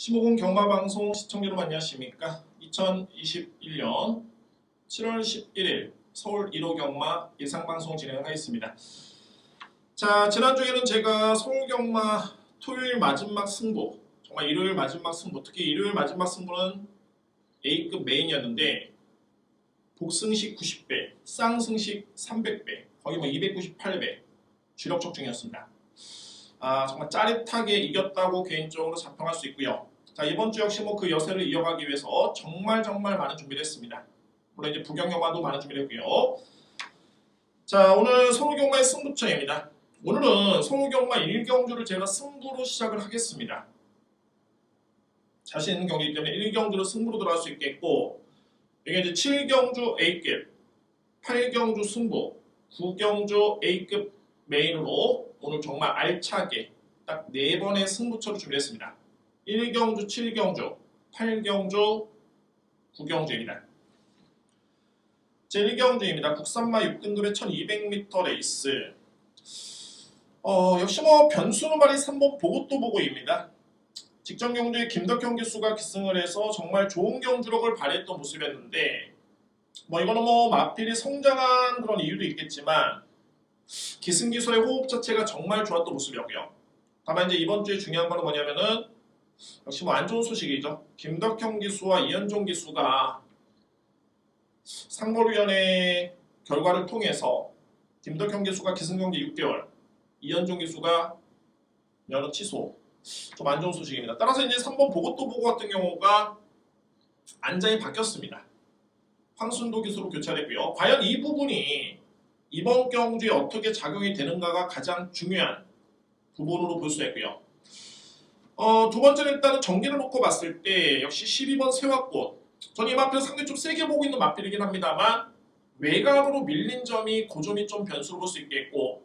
15분 경마방송 시청자 여러분 안녕하십니까? 2021년 7월 11일 서울 1호 경마 예상방송 진행하겠습니다. 자 지난주에는 제가 서울 경마 토요일 마지막 승부 정말 일요일 마지막 승부 특히 일요일 마지막 승부는 A급 메인이었는데 복승식 90배, 쌍승식 300배, 거의 뭐 298배 주력 적중이었습니다. 아 정말 짜릿하게 이겼다고 개인적으로 자평할 수 있고요. 자 이번 주 역시 뭐 그 여세를 이어가기 위해서 정말 정말 많은 준비를 했습니다. 물론 이제 부경 영화도 많은 준비를 했고요. 자 오늘 서울경마의 승부처입니다. 오늘은 서울경마 1경주를 제가 승부로 시작을 하겠습니다. 자신 있는 경기이기 때문에 1경주로 승부로 들어갈 수 있겠고 이게 이제 7경주 A급, 8경주 승부, 9경주 A급 메인으로 오늘 정말 알차게 딱네 번의 승부처를 준비했습니다. 1경주, 7경주, 8경주, 9경주입니다. 제1경주입니다. 국산마 6등급의 1200m 레이스. 어, 역시 뭐 변수는 말이 3번 보고 또 보고입니다. 직전 경주에 김덕현 기수가 기승을 해서 정말 좋은 경주력을 발휘했던 모습이었는데 뭐 이거는 뭐 마필이 성장한 그런 이유도 있겠지만 기승기수의 호흡 자체가 정말 좋았던 모습이었고요. 다만 이제 이번 주에 중요한 거는 뭐냐면은 역시 뭐 안 좋은 소식이죠. 김덕현 기수와 이현종 기수가 상벌위원회 결과를 통해서 김덕현 기수가 기승경기 6개월, 이현종 기수가 연은 취소. 좀 안 좋은 소식입니다. 따라서 이제 3번 보고 또 보고 같은 경우가 안장이 바뀌었습니다. 황순도 기수로 교체됐고요. 과연 이 부분이 이번 경주에 어떻게 작용이 되는가가 가장 중요한 부분으로 볼 수 있고요. 어, 두 번째는 일단은 전기를 놓고 봤을 때 역시 12번 세화꽃 저는 이 마필을 상당히 좀 세게 보고 있는 마필이긴 합니다만 외곽으로 밀린 점이 그 점이 좀 변수로 볼 수 있겠고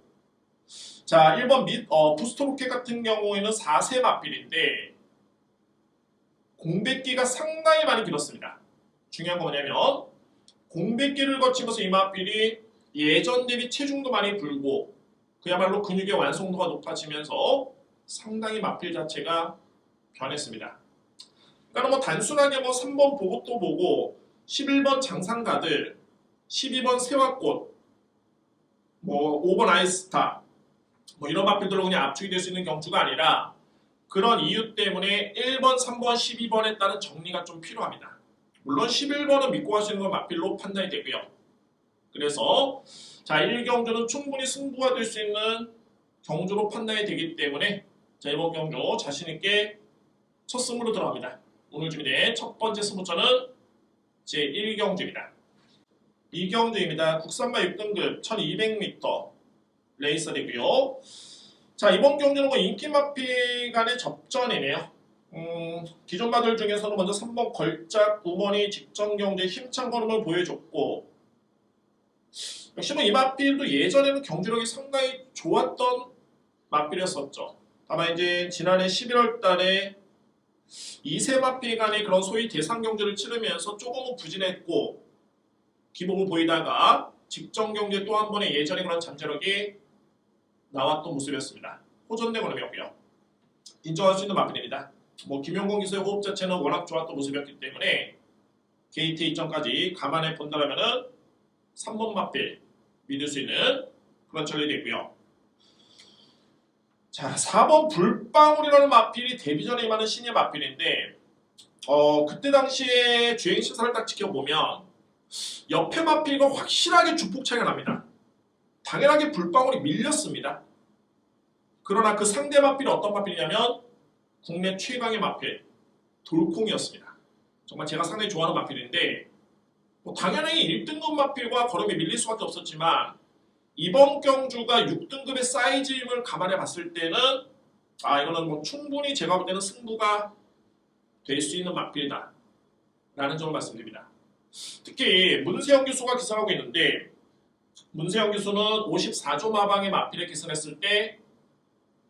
자 1번 미, 어, 부스터 로켓 같은 경우에는 4세 마필인데 공백기가 상당히 많이 길었습니다. 중요한 건 뭐냐면 공백기를 거치면서 이 마필이 예전 대비 체중도 많이 불고 그야말로 근육의 완성도가 높아지면서 상당히 마필 자체가 변했습니다. 그러니까 뭐 단순하게 뭐 3번 보고 또 보고 11번 장상가들 12번 세화꽃 뭐 5번 아이스타 뭐 이런 마필들로 그냥 압축이 될 수 있는 경주가 아니라 그런 이유 때문에 1번, 3번, 12번에 따른 정리가 좀 필요합니다. 물론 11번은 믿고 가시는 건 마필로 판단이 되고요. 그래서 자 1경주는 충분히 승부가 될 수 있는 경주로 판단이 되기 때문에 자 이번 경주 자신 있게 첫 승부로 들어갑니다. 오늘 준비된 첫 번째 승부처는 제 1경주입니다. 2경주입니다. 국산마 6등급 1200m 레이서이고요. 자 이번 경주는 뭐 인기 마피 간의 접전이네요. 음, 기존 마들 중에서는 먼저 3번 걸작 5번이 직전 경주에 힘찬 걸음을 보여줬고 역시 뭐 이 마필도 예전에는 경주력이 상당히 좋았던 마필이었었죠. 다만 이제 지난해 11월 달에 이세 마필 간의 그런 소위 대상 경주를 치르면서 조금은 부진했고 기복을 보이다가 직전 경주에 또한 번의 예전의 그런 잠재력이 나왔던 모습이었습니다. 호전된 걸음이었고요. 인정할 수 있는 마필입니다. 뭐 김용건 기수의 호흡 자체는 워낙 좋았던 모습이었기 때문에 게이트 이점까지 감안해 본다면은 3번 마필 믿을 수 있는 그런 전례도 있고요. 자, 4번 불방울이라는 마필이 데뷔 전에 임하는 신의 마필인데 어, 그때 당시에 주행 시사를 딱 지켜보면 옆에 마필과 확실하게 주폭 차이가 납니다. 당연하게 불방울이 밀렸습니다. 그러나 그 상대 마필이 어떤 마필이냐면 국내 최강의 마필 돌콩이었습니다. 정말 제가 상당히 좋아하는 마필인데 뭐 당연히 1등급 마필과 걸음이 밀릴 수밖에 없었지만 이번 경주가 6등급의 사이즈임을 감안해 봤을 때는 아 이거는 뭐 충분히 제가 볼 때는 승부가 될 수 있는 마필이다 라는 점을 말씀드립니다. 특히 문세영 교수가 기승하고 있는데 문세영 교수는 54조 마방의 마필에 기승했을 때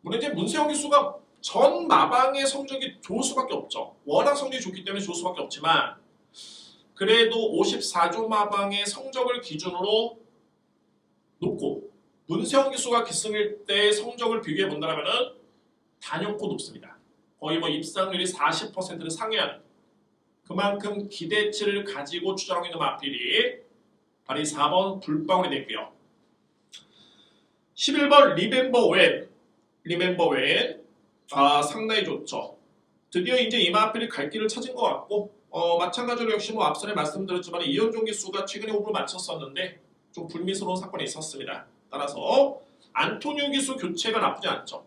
물론 이제 문세영 교수가 전 마방의 성적이 좋을 수밖에 없죠. 워낙 성적이 좋기 때문에 좋을 수밖에 없지만 그래도 54조 마방의 성적을 기준으로 높고 문세영 기수가 기승일 때 성적을 비교해 본다면 단연코 높습니다. 거의 뭐 입상률이 40%를 상회하는 그만큼 기대치를 가지고 추정하고 있는 마필이 바로 이 4번 불방울이 됐고요. 11번 리멤버 웬 리멤버 웬 아, 상당히 좋죠. 드디어 이제 이 마필이 갈 길을 찾은 것 같고 어, 마찬가지로 역시 뭐 앞선에 말씀드렸지만 이현종 기수가 최근에 호흡을 맞췄었는데 좀 불미스러운 사건이 있었습니다. 따라서 안토니오 기수 교체가 나쁘지 않죠.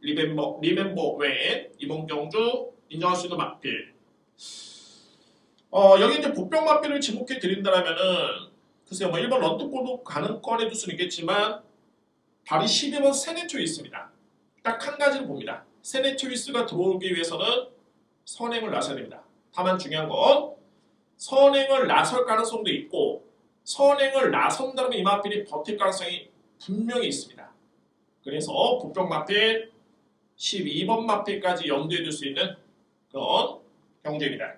리멤버 리멤버 웬 이번 경주 인정할 수 있는 마필. 어, 여기 이제 보병 마필을 지목해 드린다라면은 글쎄요 뭐 1번 런트골도 가는 꺼내둘 수는 있겠지만 발이 12번 세네초이 있습니다. 딱 한 가지를 봅니다. 세네초이스가 들어오기 위해서는 선행을 나서야 됩니다. 다만 중요한 건 선행을 나설 가능성도 있고 선행을 나선다면 이 마필이 버틸 가능성이 분명히 있습니다. 그래서 보병 마필 12번 마필까지 염두에 둘 수 있는 그런 경주입니다.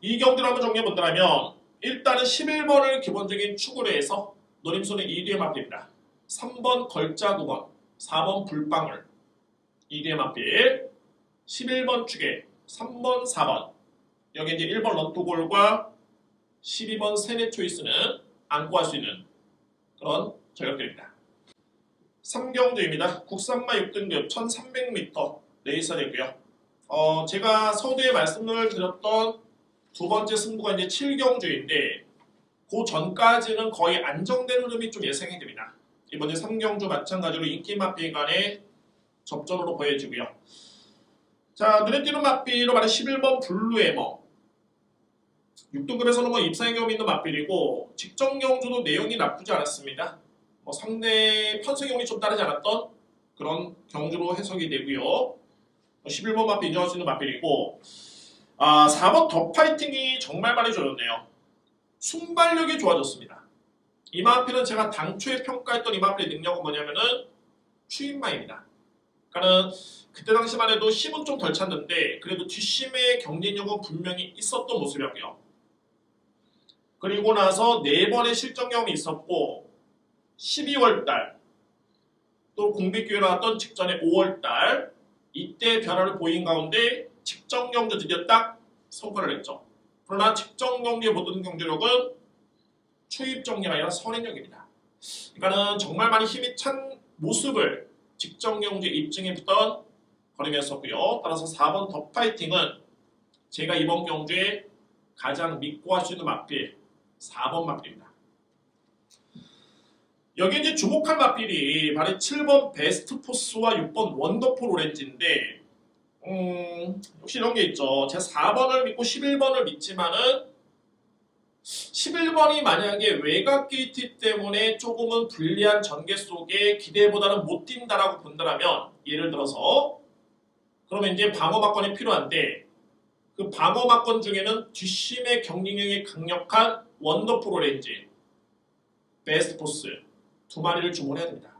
이 경주를 한번 정리해 본다면 일단은 11번을 기본적인 축으로 해서 노림수는 2뒤의 마필입니다. 3번 걸자 9번, 4번 불방울, 2뒤의 마필, 11번 축에 3번, 4번 여기 이제 1번 런투골과 12번 세네 초이스는 안고 할수 있는 그런 저격들입니다. 3경주입니다. 국산마 6등급 1300m 레이서 되고요. 어, 제가 서두에 말씀을 드렸던 두 번째 승부가 이제 7경주인데 그 전까지는 거의 안정된 흐름이 좀 예상이 됩니다. 이번에 3경주 마찬가지로 인기 마필 간의 접전으로 보여지고요. 자, 눈에 띄는 마필로 말해 11번 블루에머 6등급에서는 뭐 입상의 경험이 있는 마필이고 직전 경주도 내용이 나쁘지 않았습니다. 뭐 상대 편성 경험이 좀 따르지 않았던 그런 경주로 해석이 되고요. 11번 마필 인정할 수 있는 마필이고 아, 4번 더 파이팅이 정말 많이 좋았네요. 순발력이 좋아졌습니다. 이 마필은 제가 당초에 평가했던 이 마필의 능력은 뭐냐면은 추임마입니다. 그러니까는 그때 당시만 해도 힘은 좀 덜 찼는데 그래도 뒷심의 경쟁력은 분명히 있었던 모습이었고요. 그리고 나서 네 번의 실전 경험이 있었고 12월 달, 또 공백기회 나왔던 직전에 5월 달 이때 변화를 보인 가운데 직전 경주 드디어 딱 성과를 냈죠. 그러나 직전 경기의 모든 경제력은 추입 정리가 아니라 선행력입니다. 그러니까는 정말 많이 힘이 찬 모습을 직전 경제 입증했던 걸음이었었고요. 따라서 4번 더 파이팅은 제가 이번 경주에 가장 믿고 할 수 있는 마필 4번 마필입니다. 여기 이제 주목할 마필이 바로 7번 베스트 포스와 6번 원더풀 오렌지인데 음, 역시 이런 게 있죠. 제가 4번을 믿고 11번을 믿지만은 11번이 만약에 외곽 게이트 때문에 조금은 불리한 전개 속에 기대보다는 못 뛴다라고 본다면 예를 들어서 그러면 이제 방어 막건이 필요한데 그 방어 막건 중에는 뒷심의 경쟁력이 강력한 원더풀 오렌지 베스트 포스 두 마리를 주문해야 됩니다.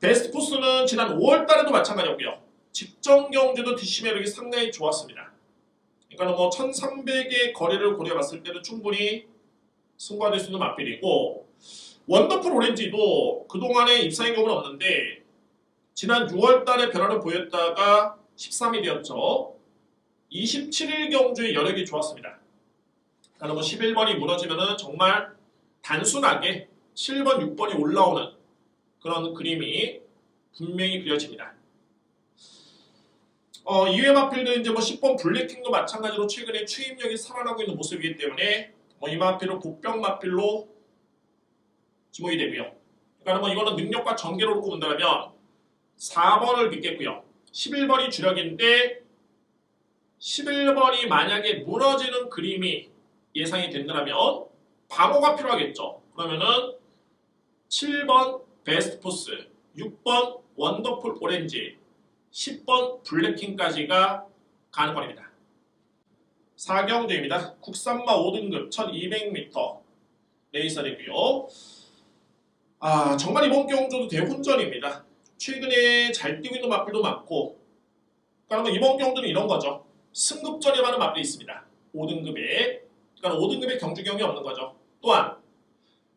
베스트 포스는 지난 5월 달에도 마찬가지였고요. 직전 경주도 뒷심 매력이 상당히 좋았습니다. 그러니까 뭐 1300의 거리를 고려해봤을 때는 충분히 승과될 수 있는 마필이고 원더풀 오렌지도 그동안에 입상의 경우는 없는데 지난 6월 달에 변화를 보였다가 13일이었죠. 27일 경주의 여력이 좋았습니다. 뭐 11번이 무너지면은 정말 단순하게 7번, 6번이 올라오는 그런 그림이 분명히 그려집니다. 어, 이외 마필도 이제 뭐 10번 블랙킹도 마찬가지로 최근에 추임력이 살아나고 있는 모습이기 때문에 뭐 이 마필은 복병 마필로 지목이 되고요. 그러니까 뭐 이거는 능력과 전개로 놓고 본다면 4번을 믿겠고요. 11번이 주력인데 11번이 만약에 무너지는 그림이 예상이 된다면 방어가 필요하겠죠. 그러면은 7번 베스트 포스, 6번 원더풀 오렌지, 10번 블랙킹까지가 가능합니다. 4경주입니다. 국산마 5등급 1200m 레이서이고요. 아 정말 이번 경주도 대혼전입니다. 최근에 잘 뛰고 있는 마필도 많고 그러면 이번 경주는 이런 거죠. 승급전에 많은 마필이 있습니다. 5등급에 그러니까 5등급의 경주 경이 없는 거죠. 또한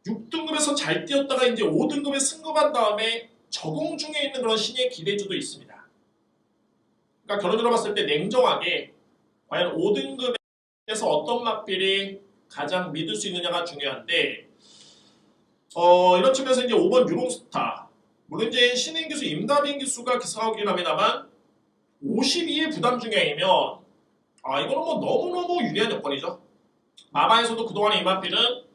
6등급에서 잘 뛰었다가 이제 5등급에 승급한 다음에 적응 중에 있는 그런 신의 기대주도 있습니다. 그러니까 결론적으로 봤을 때 냉정하게 과연 5등급에서 어떤 막필이 가장 믿을 수 있느냐가 중요한데 어, 이런 측면에서 이제 5번 유롱스타 물론 이제 신인 기수 임다빈 기수가 기사하긴 합니다만 52의 부담 중량이면 아 이거는 뭐 너무너무 유리한 여건이죠. 마바에서도 그동안의 이마필은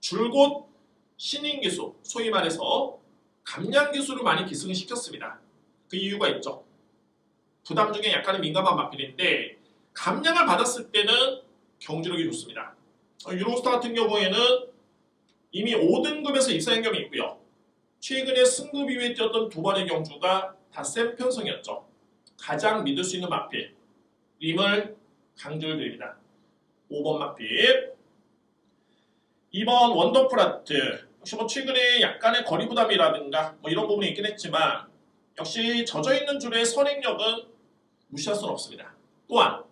줄곧 신인 기수 소위 말해서 감량 기수를 많이 기승을 시켰습니다. 그 이유가 있죠. 부담 중에 약간의 민감한 마필인데 감량을 받았을 때는 경주력이 좋습니다. 어, 유로스타 같은 경우에는 이미 5등급에서 입사 경험이 있고요. 최근에 승급 이후에 뛰었던 두 번의 경주가 다 센 편성이었죠. 가장 믿을 수 있는 마필 림을 강조를 드립니다. 5번 마필 2번 원더풀아트 역시 뭐 최근에 약간의 거리 부담이라든가 뭐 이런 부분이 있긴 했지만 역시 젖어있는 줄의 선행력은 무시할 수는 없습니다. 또한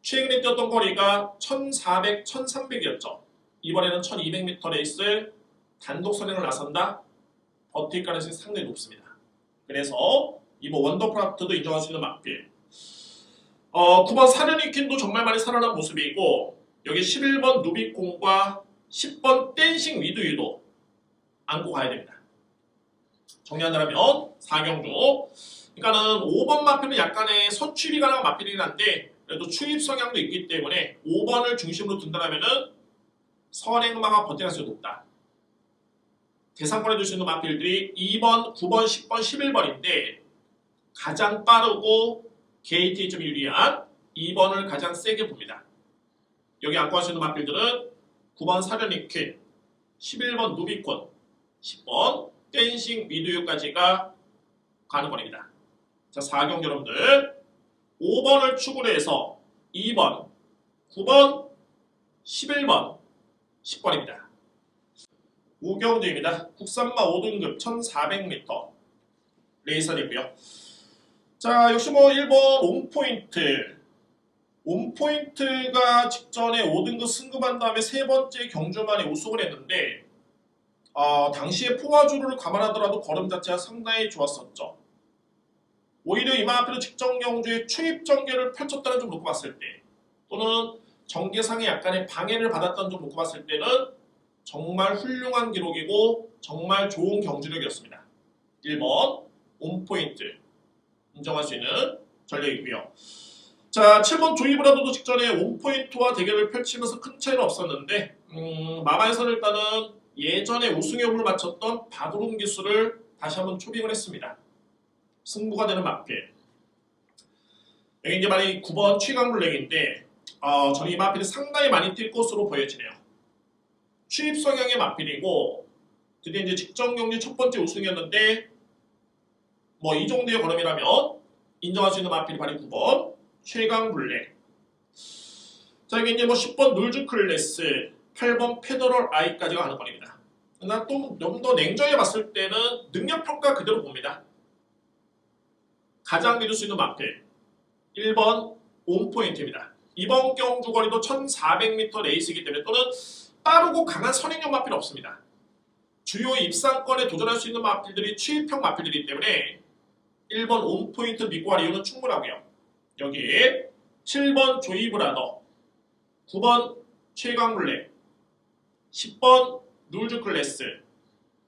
최근에 뛰었던 거리가 1400, 1300이었죠. 이번에는 1200m 레이스를 단독 선행을 나선다. 버틸 가능성이 상당히 높습니다. 그래서 이번 원더프라프트도 인정할 수 있는 막필. 어, 9번 사르니킨도 정말 많이 살아난 모습이고 여기 11번 누비콘과 10번 댄싱 위드 유도 안고 가야 됩니다. 정리한다면 4경주 그러니까는 5번 마필은 약간의 선취비 가능한 마필이긴 한데 그래도 추입 성향도 있기 때문에 5번을 중심으로 둔다면은 선행마가 버틸 가능성이 높다. 대상권에 둘수 있는 마필들이 2번, 9번, 10번, 11번인데 가장 빠르고 게이트에 좀 유리한 2번을 가장 세게 봅니다. 여기 안고 할수 있는 마필들은 9번 사련이퀸, 11번 누비콘, 10번 댄싱 미드유까지가 가는 거입니다. 자, 4경기 여러분들 5번을 축으로 해서 2번, 9번, 11번, 10번입니다. 우경주입니다. 국산마 5등급 1400m 레이선이고요. 자, 역시 뭐 1번 온포인트 온포인트가 직전에 5등급 승급한 다음에 세 번째 경주만에 우승을 했는데 어, 당시에 포화주를 감안하더라도 걸음 자체가 상당히 좋았었죠. 오히려 앞에도 직전 경주에 추입 전개를 펼쳤다는 점 놓고 봤을 때 또는 전개상에 약간의 방해를 받았다는 점 놓고 봤을 때는 정말 훌륭한 기록이고 정말 좋은 경주력이었습니다. 1번 온포인트 인정할 수 있는 전력이고요. 자, 7번 조이브라도도 직전에 온포인트와 대결을 펼치면서 큰 차이는 없었는데 음, 마마에서는 일단은 예전에 우승의 호을 맞췄던 바두른 기수를 다시 한번 초빙을 했습니다. 승부가 되는 마필. 여기 이제 말이 9번 최강블랙인데 어, 저는 이 마필이 상당히 많이 뛸 것으로 보여지네요. 취입 성향의 마필이고 드디어 이제 직전 경기 첫 번째 우승이었는데 뭐 이 정도의 걸음이라면 인정할 수 있는 마필이 바로 9번 최강 블랙. 자 이게 이제 뭐 10번 놀즈 클래스, 8번 페더럴 아이까지가 가는 거입니다. 그러나 또 좀 더 냉정히 봤을 때는 능력 평가 그대로 봅니다. 가장 믿을 수 있는 마필 1번 온포인트입니다. 이번 경주 거리도 1400m 레이스이기 때문에 또는 빠르고 강한 선행력 마필 없습니다. 주요 입상권에 도전할 수 있는 마필들이 취입형 마필이기 때문에 1번 온포인트 믿고 할 이유는 충분하고요. 여기 7번 조이브라더 9번 최강블랙 10번 눌즈 클래스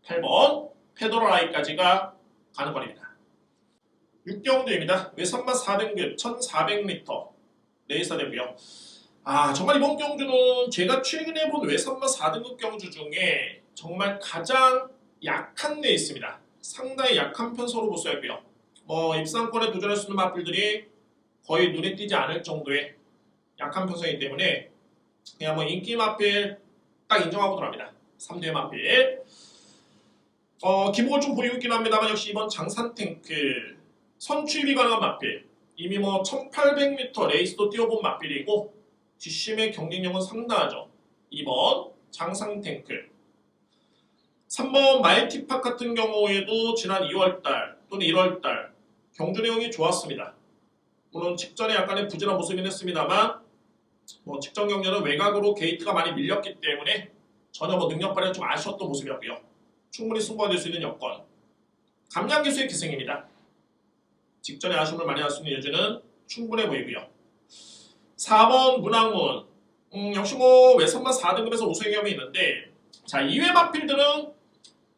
8번 페도라이까지가 가는 거리입니다. 6경주입니다. 외선마 4등급 1400m 레이서 되고요. 아 정말 이번 경주는 제가 최근에 본 외선마 4등급 경주 중에 정말 가장 약한 레이스입니다. 상당히 약한 편서로 보수했고요. 뭐 입상권에 도전할 수 있는 마필들이 거의 눈에 띄지 않을 정도의 약한 편성이기 때문에 그냥 뭐 인기 마필 딱 인정하고 들어갑니다. 3대 마필. 어, 기복을 좀 보이고 있긴 합니다만 역시 이번 장산 탱크 선취비 가능한 마필. 이미 뭐 1800m 레이스도 뛰어본 마필이고 뒷심의 경쟁력은 상당하죠. 2번 장상 탱크. 3번 마이티팍 같은 경우에도 지난 2월달 또는 1월달 경주 내용이 좋았습니다. 물론 직전에 약간의 부진한 모습이긴 했습니다만 뭐 직전 경기는 외곽으로 게이트가 많이 밀렸기 때문에 전혀 뭐 능력 발휘가 좀 아쉬웠던 모습이었고요. 충분히 승부가 될 수 있는 여건. 감량 기수의 기승입니다. 직전에 아쉬움을 많이 할 수 있는 여지는 충분해 보이고요. 4번 문학문 음, 역시 뭐 외선만 4등급에서 우승 경험이 있는데 자 이외 마필들은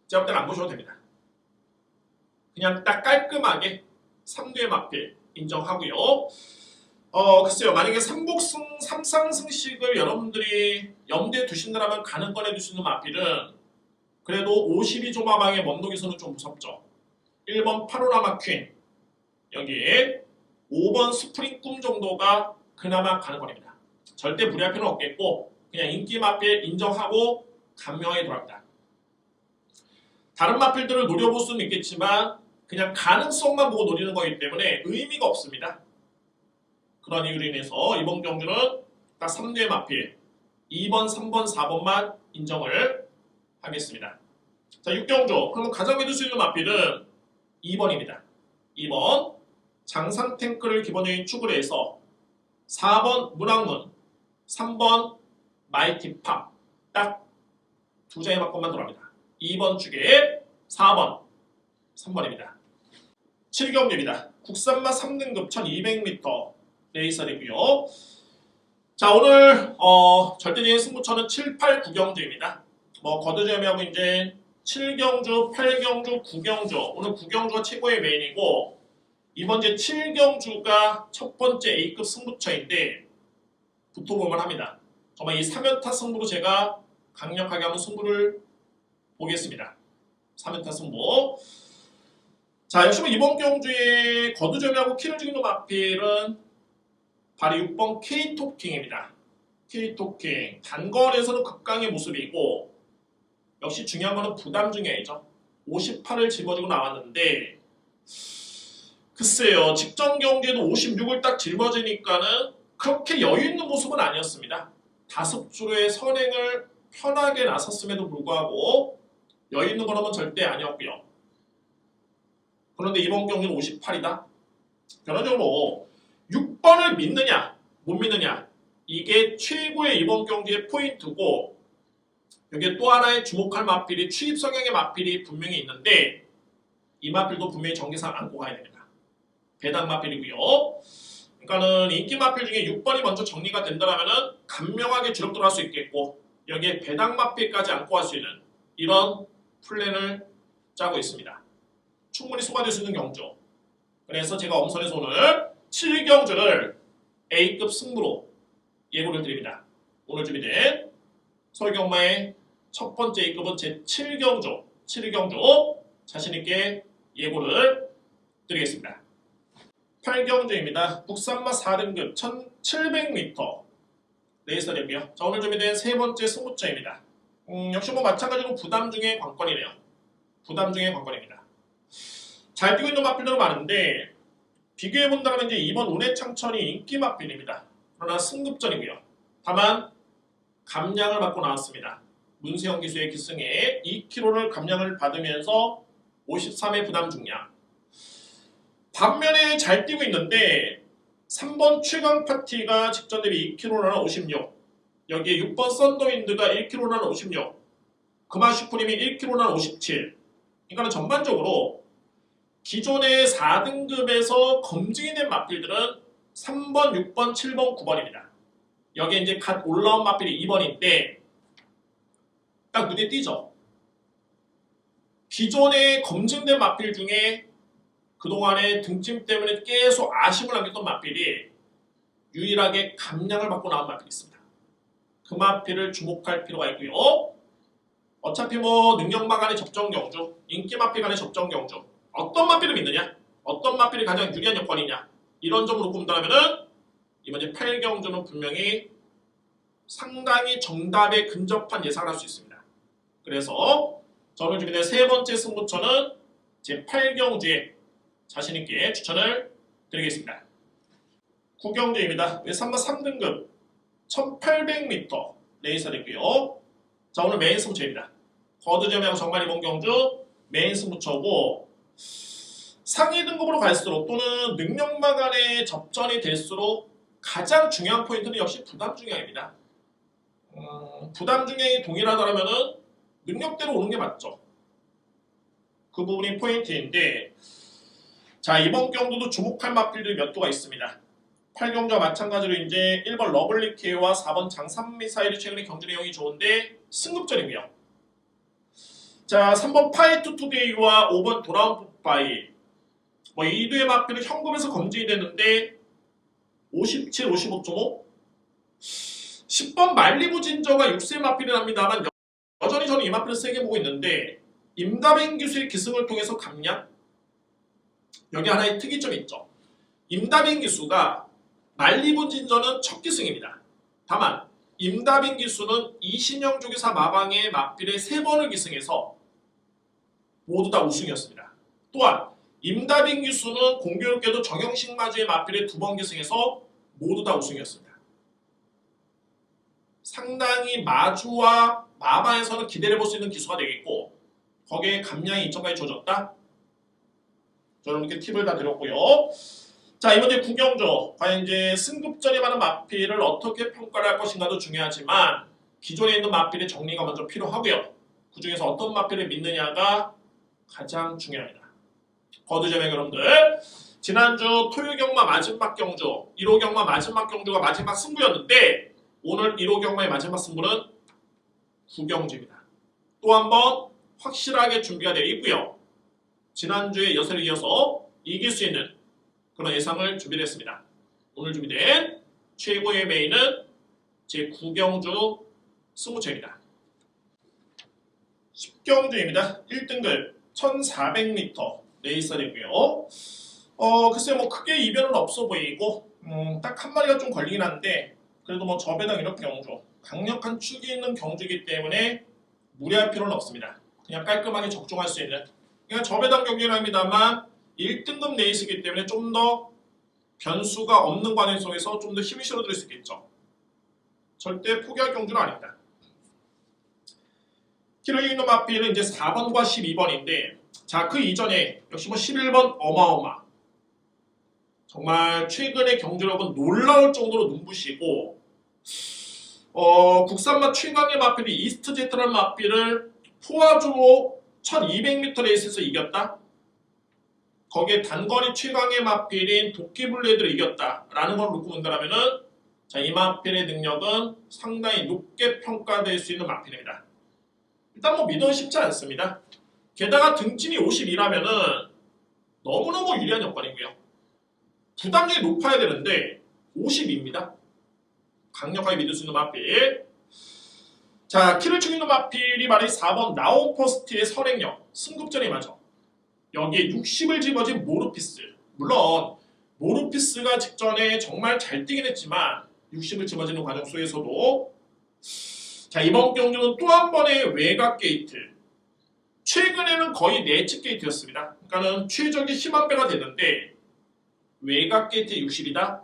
제가 볼 때는 안 보셔도 됩니다. 그냥 딱 깔끔하게 3대 마필 인정하고요. 어 글쎄요 만약에 삼복승 삼상승식을 여러분들이 염두에 두신다면 가능 꺼내 두시는 마필은 그래도 52조마방의 먼독에서는 좀 무섭죠. 1번 파노라마 퀸 여기에 5번 스프링 꿈 정도가 그나마 가는 거입니다. 절대 무리할 필요는 없겠고 그냥 인기 마필 인정하고 감명하게 돌아갑니다. 다른 마필들을 노려볼 수는 있겠지만 그냥 가능성만 보고 노리는 거기 때문에 의미가 없습니다. 그런 이유로 인해서 이번 경주는 딱 3대 마필 2번, 3번, 4번만 인정을 하겠습니다. 자, 6경주. 그러면 가장 믿을 수 있는 마필은 2번입니다. 2번 장산 탱크를 기본적인 축으로 해서 4번 문학문, 3번 마이티 팝. 딱 두 장의 바꿔만 돌아갑니다. 2번 축에 4번, 3번입니다. 7경주입니다. 국산마 3등급 1200m 레이서이고요. 자 오늘 어, 절대적인 승부처는 7, 8, 9경주입니다. 뭐 거두점하고 이제 7경주, 8경주, 9경주 오늘 9경주가 최고의 메인이고 이번 제 7경주가 첫 번째 A급 승부처인데 붙어보면 합니다. 정말 이 3연타 승부로 제가 강력하게 한번 승부를 보겠습니다. 3연타 승부. 자, 뭐 이번 경주에 거두점하고 키를 죽이는 마필은 바로 6번 K-토킹입니다. K-토킹. 단거리에서는 극강의 모습이고 역시 중요한 거는 부담 중에이죠. 58을 짊어지고 나왔는데 글쎄요. 직전 경기에도 56을 딱 짊어지니까는 그렇게 여유 있는 모습은 아니었습니다. 다섯 주의 선행을 편하게 나섰음에도 불구하고 여유 있는 거라면 절대 아니었고요. 그런데 이번 경기는 58이다. 결론적으로 6번을 믿느냐 못 믿느냐 이게 최고의 이번 경기의 포인트고 여기에 또 하나의 주목할 마필이 취입 성향의 마필이 분명히 있는데 이 마필도 분명히 전기상 안고 가야 됩니다. 배당 마필이고요. 그러니까는 인기 마필 중에 6번이 먼저 정리가 된다면은 간명하게 주력도 할 수 있겠고 여기에 배당 마필까지 안고 할 수 있는 이런 플랜을 짜고 있습니다. 충분히 소화될 수 있는 경주. 그래서 제가 엄선해서 오늘 7경주를 A급 승부로 예고를 드립니다. 오늘 준비된 설경마의 첫 번째 A급은 제 7경주, 7경주 자신있게 예고를 드리겠습니다. 8경주입니다. 국산마 4등급 1700m 레이서 랩이요. 자, 오늘 준비된 세 번째 승부처입니다. 음, 역시 뭐 마찬가지로 부담 중의 관건이네요. 부담 중의 관건입니다. 잘 뛰고 있는 마필들은 많은데 비교해 본다면 이제 이번 운해 창천이 인기 마필입니다. 그러나 승급전이고요. 다만 감량을 받고 나왔습니다. 문세영 기수의 기승에 2kg를 감량을 받으면서 53의 부담 중량. 반면에 잘 뛰고 있는데 3번 최강 파티가 직전 대비 2kg나 56. 여기에 6번 썬더윈드가 1kg나 56. 그만 슈프림이 1kg나 57. 그러니까 전반적으로 기존의 4등급에서 검증이 된 마필들은 3번, 6번, 7번, 9번입니다. 여기에 이제 갓 올라온 마필이 2번인데 딱 눈에 띄죠. 기존에 검증된 마필 중에 그동안의 등짐 때문에 계속 아쉬움을 남겼던 마필이 유일하게 감량을 받고 나온 마필이 있습니다. 그 마필을 주목할 필요가 있고요. 어차피 뭐 능력 마 간의 접전 경주, 인기 마필 간의 접전 경주 어떤 마필을 믿느냐? 어떤 마필이 가장 유리한 여건이냐? 이런 점으로 본다면은 이번 주 8경주는 분명히 상당히 정답에 근접한 예상을 할 수 있습니다. 그래서 저는 준비된 세 번째 승부처는 제 8경주에 자신있게 추천을 드리겠습니다. 9경주입니다. 3번 3등급 1800m 레이서이고요. 자 오늘 메인 승부처입니다. 거드점하고 정말 이번 경주 메인 승부처고 상위 등급으로 갈수록 또는 능력마 간의 접전이 될수록 가장 중요한 포인트는 역시 부담 중량입니다. 음, 부담 중량이 동일하다면 능력대로 오는 게 맞죠. 그 부분이 포인트인데 자 이번 경주도 주목할 마필들이 몇 도가 있습니다. 8경주와 마찬가지로 이제 1번 러블리케와 4번 장산미사일이 최근에 경주 내용이 좋은데 승급전이고요. 자 3번 파이트 투데이와 5번 도라운 풋바이 뭐 이두의 마필은 현금에서 검증이 됐는데 57, 55.5 10번 말리부 진저가 6세 마필을 합니다만 여- 여전히 저는 이 마필을 세게 보고 있는데 임다빈 기수의 기승을 통해서 감량 여기 하나의 특이점이 있죠. 임다빈 기수가 말리부 진저는 첫 기승입니다. 다만 임다빈 기수는 이신영 조교사 마방의 마필에 세 번을 기승해서 모두 다 우승이었습니다. 또한 임다빈 기수는 공교롭게도 정영식 마주의 마필에 두번 기승해서 모두 다 우승이었습니다. 상당히 마주와 마바에서는 기대를 볼 수 있는 기수가 되겠고 거기에 감량이 이점까지 줘졌다. 저는 이렇게 팁을 다 드렸고요. 자 이번 이제 구경조 과연 이제 승급전에 많은 마필을 어떻게 평가를 할 것인가도 중요하지만 기존에 있는 마필의 정리가 먼저 필요하고요. 그 중에서 어떤 마필을 믿느냐가 가장 중요합니다. 거두점의 여러분들 지난주 토요 경마 마지막 경주 1호 경마 마지막 경주가 마지막 승부였는데 오늘 1호 경마의 마지막 승부는 구경주입니다. 또 한 번 확실하게 준비가 되어 있고요. 지난주에 여세를 이어서 이길 수 있는 그런 예상을 준비를 했습니다. 오늘 준비된 최고의 메인은 제 9경주 승부처입니다. 10경주입니다. 1등급 1400m 레이서이고요. 어 글쎄 뭐 크게 이변은 없어 보이고 음, 딱 한 마리가 좀 걸리긴 한데 그래도 뭐 저배당 이렇게 경주 강력한 축이 있는 경주이기 때문에 무리할 필요는 없습니다. 그냥 깔끔하게 적중할 수 있는 그냥 저배당 경기를 합니다만 1등급 레이스이기 때문에 좀 더 변수가 없는 관행 속에서 좀 더 힘이 실어드릴 수 있겠죠. 절대 포기할 경주는 아닙니다. 키로에 있는 마필은 이제 4번과 12번인데 자 그 이전에 역시 뭐 11번 어마어마 정말 최근의 경주력은 놀라울 정도로 눈부시고 어, 국산맛 최강의 마필이 이스트 제트라는 마필을 포화주로 1200m 레이스에서 이겼다. 거기에 단거리 최강의 마필인 도끼블레드를 이겼다라는 걸 놓고 본다면은 자, 이 마필의 능력은 상당히 높게 평가될 수 있는 마필입니다. 일단 뭐 믿어 쉽지 않습니다. 게다가 등진이 52라면은 너무너무 유리한 여건이고요. 부담력이 높아야 되는데 50입니다. 강력하게 믿을 수 있는 마필. 자, 키를 축 있는 마필이 말이 4번 나온 포스트의 선행력, 승급전이 맞아. 여기에 60을 집어진 모르피스. 물론 모르피스가 직전에 정말 잘 뛰긴 했지만 60을 집어지는 과정 속에서도 자 이번 경주는 또 한 번의 외곽 게이트. 최근에는 거의 내측 게이트였습니다. 그러니까는 최적의 힘한 배가 됐는데 외곽 게이트 60이다.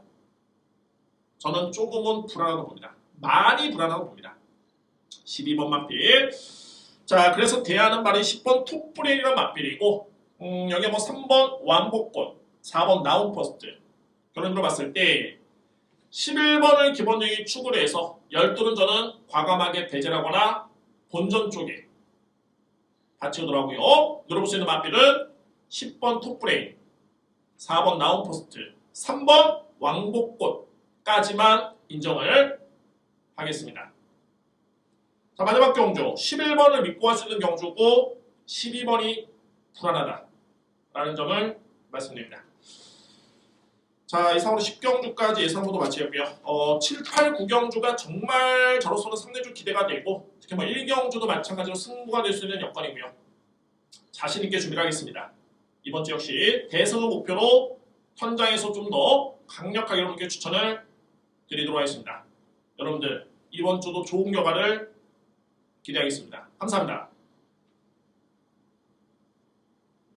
저는 조금은 불안하다고 봅니다. 많이 불안하다고 봅니다. 12번 마필. 자, 그래서 대안은 말이 10번 톱브레이라는 마필이고, 음, 여기 뭐 3번 완복권, 4번 나운퍼스트. 걸 봤을 때, 11번을 기본적인 축으로 해서 12는 저는 과감하게 배제하거나 본전 쪽에 받치더라고요. 눌러볼 수 있는 마필은 10번 톱브레인, 4번 나운퍼스트, 3번 왕복권까지만 인정을 하겠습니다. 자 마지막 경주 11번을 믿고 할 수 있는 경주고 12번이 불안하다 라는 점을 말씀드립니다. 자 이상으로 10경주까지 예상보도 마치겠고요. 어, 7, 8, 9경주가 정말 저로서는 좀 기대가 되고 특히 뭐 1경주도 마찬가지로 승부가 될 수 있는 여건이고요. 자신 있게 준비를 하겠습니다. 이번 주 역시 대승을 목표로 현장에서 좀 더 강력하게 여러분께 추천을 드리도록 하겠습니다. 여러분들 이번 주도 좋은 결과를 기대하겠습니다. 감사합니다.